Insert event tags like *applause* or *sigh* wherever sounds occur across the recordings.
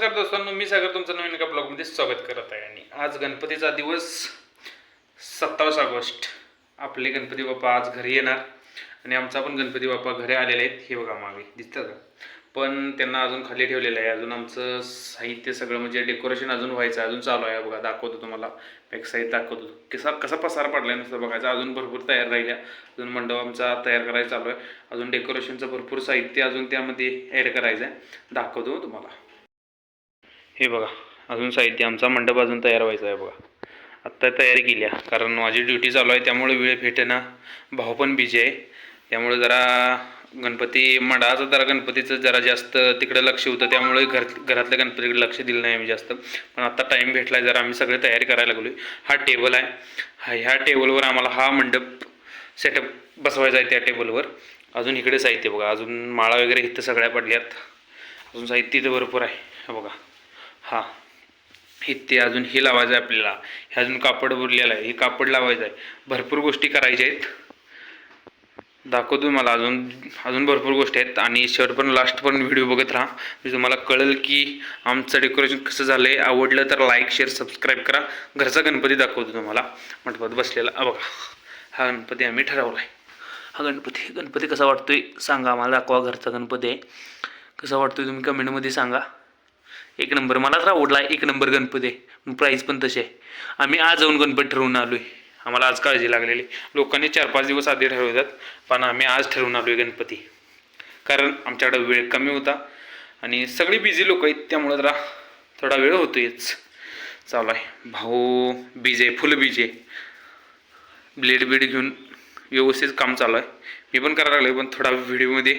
नमस्कार दोस्तांनो मी सागर तुमचं नवीन एका ब्लॉगमध्ये स्वागत करत आहे. आणि आज गणपतीचा दिवस सत्तावीस ऑगस्ट. आपले गणपती बाप्पा आज घरी येणार. आणि आमचा पण गणपती बाप्पा घरी आलेले आहेत. हे बघा मागे दिसतं का? पण त्यांना अजून खाली ठेवलेलं आहे. अजून आमचं साहित्य सगळं म्हणजे डेकोरेशन अजून व्हायचं अजून चालू आहे. बघा दाखवतो तुम्हाला. एक साईज दाखवतो. कसा कसा पसार पडलाय नुसतं बघायचं. अजून भरपूर तयार राहिल्या. अजून मंडप आमचा तयार करायचा चालू आहे. अजून डेकोरेशनचं भरपूर साहित्य अजून त्यामध्ये ॲड करायचं आहे दाखवतो तुम्हाला. हे बघा अजून साहित्य आमचा मंडप अजून तयार व्हायचा आहे बघा. आत्ता तयारी केली आहे कारण माझी ड्युटी चालू आहे त्यामुळे वेळ भेटेना भाऊ पण बिझी आहे त्यामुळे जरा गणपती मंडळाचं जरा गणपतीचं जरा जास्त तिकडे लक्ष होतं त्यामुळे घर घरातल्या गणपतीकडे लक्ष दिलं नाही आम्ही जास्त. पण आत्ता टाईम भेटला आहे जरा आम्ही सगळे तयारी करायला लागलो हा टेबल आहे हा ह्या टेबलवर आम्हाला हा मंडप सेटअप बसवायचा आहे त्या टेबलवर अजून इकडे साहित्य बघा अजून माळा वगैरे इथं सगळ्या पडल्यात. अजून साहित्य इथं भरपूर आहे बघा. हा. इथे अजून हे लावायचं आहे आपल्याला. हे अजून कापड उरलेलं आहे. हे कापड लावायचं आहे. भरपूर गोष्टी करायच्या आहेत. दाखवतो मला. अजून अजून भरपूर गोष्टी आहेत. आणि शेवटपर्यंत पण लास्ट पण व्हिडिओ बघत राहा. म्हणजे तुम्हाला कळेल की आमचं डेकोरेशन कसं झालं आहे आवडलं तर लाईक शेअर सबस्क्राईब करा. घरचा गणपती दाखवतो तुम्हाला. मंडपात बसलेला. बघा. हा गणपती आम्ही ठरवला आहे हा गणपती गणपती कसा वाटतोय सांगा. आम्हाला दाखवा घरचा गणपती. आहे कसा वाटतोय तुम्ही कमेंटमध्ये सांगा. एक नंबर मला आवडला एक नंबर गणपती. आहे प्राईस पण तसे आहे. आम्ही आज जाऊन गणपती ठरवून आलो आहे आम्हाला आज काळजी लागलेली. लोकांनी चार पाच दिवस आधी ठरवतात पण आम्ही आज ठरवून आलो आहे गणपती. कारण आमच्याकडे वेळ कमी होता आणि सगळी बिझी लोक आहेत त्यामुळं जरा थोडा वेळ होतोयच. चालू आहे भाऊ बीज आहे फुल बीज आहे. ब्लेड बीड घेऊन व्यवस्थित काम चालू आहे मी पण करायला लागलो पण थोडा व्हिडिओमध्ये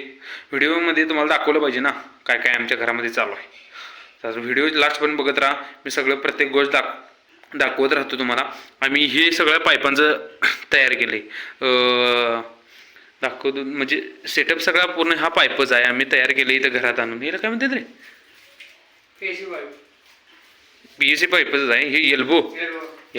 व्हिडिओमध्ये तुम्हाला दाखवलं पाहिजे ना काय काय आमच्या घरामध्ये चालू आहे तर व्हिडिओ लास्ट पण बघत राहा. मी सगळं प्रत्येक गोष्ट दाख दाखवत राहतो तुम्हाला. आम्ही हे सगळ्या पायपांचं *clears throat* तयार केलं आहे दाखवतो म्हणजे सेटअप सगळा पूर्ण हा पायपच आहे. आम्ही तयार केलं इथं घरात आणून. याला काय म्हणतात रे? एस सी पाईपच आहे हे एल्बो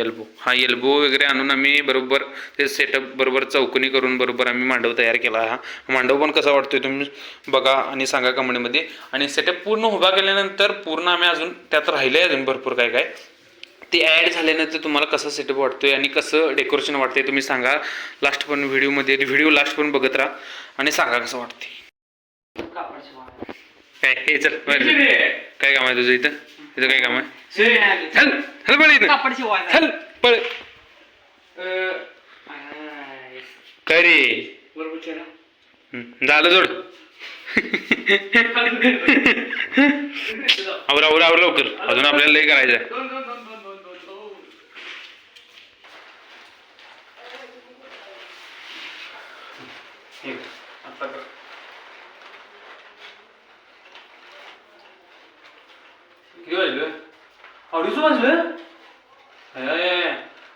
एल्बो हा एल्बो वगैरे आणून आम्ही बरोबर ते सेटअप बरोबर चौकनी करून बरोबर आम्ही मांडव तयार केला हा. मांडव पण कसा वाटतोय तुम्ही बघा आणि सांगा कमेंटमध्ये. आणि सेटअप पूर्ण उभा केल्यानंतर पूर्ण आम्ही अजून त्यात राहिले अजून भरपूर काय काय. ते ॲड झाल्यानंतर तुम्हाला कसं सेटअप वाटतोय आणि कसं डेकोरेशन वाटतंय तुम्ही सांगा. लास्ट पण व्हिडिओमध्ये व्हिडिओ लास्ट पण बघत राहा आणि सांगा कसं वाटते काय हे चल. काय काम आहे तुझं इथं? इथं काय काम आहे? चल. चल पळ इथं. कापड चल पळ. काय रे? बरोबर चला. हं, झालं जोड. आवर आवर आवर लवकर. अजून आपल्याला लय करायचं आहे दोन, दोन, दोन, दोन, दोन, दोन, दोन. आता कर. किती वाजलं? अडीच वाजलं?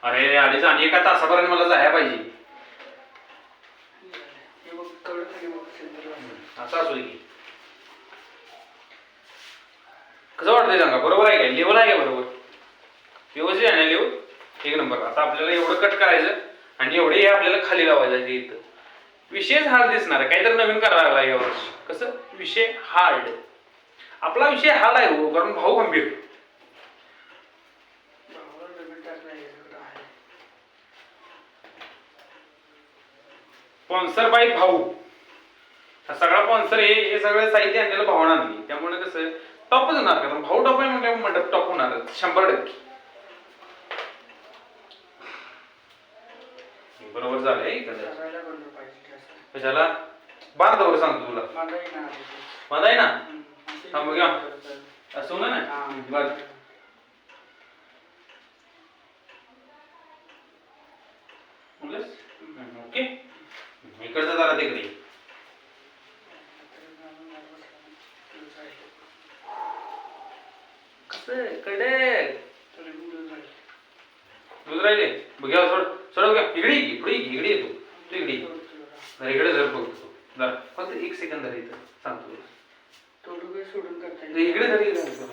अरे अडीच आणि एका तासापर्यंत मला जायला पाहिजे. हे. असं असू दे की. कसं वाटतंय सांगा? बरोबर आहे काय? लेवल आहे का बरोबर? व्यवस्थित आहे ना लेवल एक नंबर. आता आपल्याला एवढं कट करायचं आणि एवढे हे आपल्याला खाली लावायचं इथं. विषयच हार्ड दिसणार आहे. काहीतरी नवीन करायला लागला यावर्षी. कसं? विषय हार्ड आपला विषय हार्ड आहे हो कारण भाऊ गंभीर. स्पॉन्सर बाय भाऊ. हा सगळा स्पॉन्सर हे हे सगळं साहित्य आणलेलं भावना आणली त्यामुळे कसं टॉपच होणार कारण भाऊ टॉप आहे म्हणजे मंडप टॉप होणार शंभर टक्के. बरोबर झालंय. कशाला? बांधावर सांगतो तुला. आहे ना? थांब होणार हा. ना बरं ओके. इकडचं जरा तिकडे. कडे. दूध राहिले. बघ्या सोड. सोड बघ्या. इकडे ये की, पुढे ये की, इकडे येतो तू. इकडे इकडे जर बघतो. जरा. फक्त एक सेकंद इथं सांगतो. थोडं वेळ सोडून करता ते इकडे एक सेकंद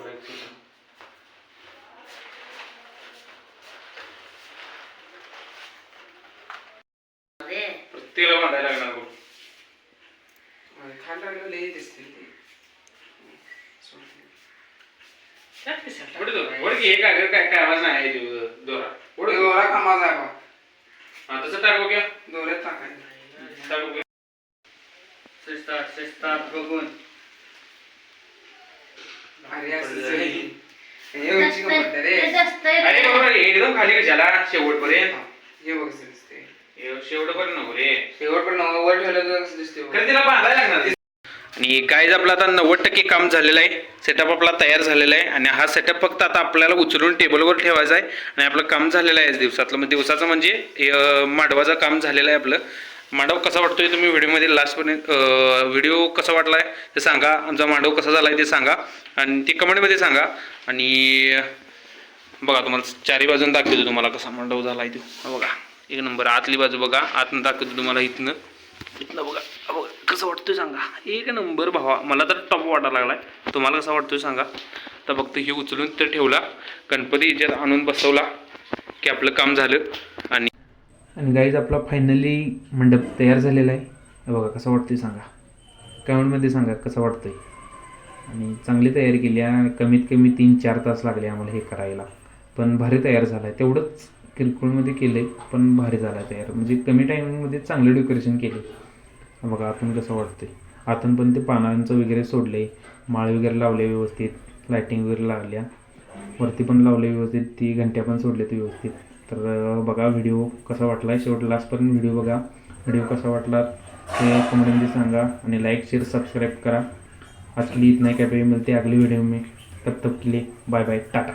प्रत्येकाला बांधायला लागणार बघ. खायला लागलं लई दिसते ते. सोडून. त्यात कशाला पुढे की एक काय काय आवाज नाही आहे ते दोरा. पुढे. दोरा कामाचा आहे बा हा तसं टाक बघूया दोऱ्यात टाकायचं. टाक शिस्तात शिस्तात बघून. अरे बरोबर एकदम खाली शेवटपर्यंत हे बघ दिसते शेवटपर्यंत नको रे वर ठेवलं तर कसं दिसते खरं तिला बांधायला लागणार आणि गाईज आपला आता नव्वद टक्के काम झालेलं आहे. सेटअप आपला तयार झालेला आहे. आणि हा सेटअप फक्त आता आपल्याला उचलून टेबलवर ठेवायचा आहे. आणि आपलं काम झालेलं आहे आज दिवसातलं. म्हणजे दिवसाचं म्हणजे अं, मांडवाचं काम झालेलं आहे आपलं. मांडव कसा वाटतोय तुम्ही व्हिडिओमध्ये? लास्टपर्यंत व्हिडिओ कसा वाटला आहे ते सांगा. आमचा मांडव कसा झाला आहे ते सांगा. आणि ते कमेंटमध्ये सांगा. आणि बघा तुम्हाला चारी बाजून दाखवतो तुम्हाला कसा मांडव झाला आहे तो बघा. एक नंबर आतली बाजू बघा. आतनं दाखवतो तुम्हाला इथनं. इथनं बघा. बघा. कसं वाटतोय सांगा. एक नंबर भावा. मला तर टॉप वाटायला लागलाय. तुम्हाला कसा वाटतोय सांगा. तर फक्त हे उचलून तर ठेवला. गणपती याच्यात आणून बसवला. की आपलं काम झालं. आणि आणि गाईज आपला फायनली मंडप तयार झालेला आहे. हे बघा कसं वाटतंय सांगा. कमेंटमध्ये सांगा कसं वाटतंय? आणि चांगली तयारी केली आहे कमीत कमी तीन चार तास लागले आम्हाला हे करायला. पण भारी तयार झाला आहे तेवढंच किरकोळमध्ये केलं आहे पण भारी झाला आहे तयार. म्हणजे कमी टायमिंगमध्ये चांगलं डेकोरेशन केले बघा आतून कसं वाटतंय? आतून पण ते पानांचं वगैरे सोडले माळ वगैरे लावले व्यवस्थित. लायटिंग वगैरे लावल्या वरती पण लावले व्यवस्थित. ती घंट्या पण सोडल्या ते व्यवस्थित. तर बघा व्हिडिओ कसा वाटला आहे शेवट लास्टपर्यंत व्हिडिओ बघा. व्हिडिओ कसा वाटला ते कमेंटमध्ये सांगा आणि लाईक शेअर सबस्क्राईब करा. आज के लिए इतना ही क्या मिलते हैं अगली वीडियो में. तब तक के लिए बाय बाय टाटा.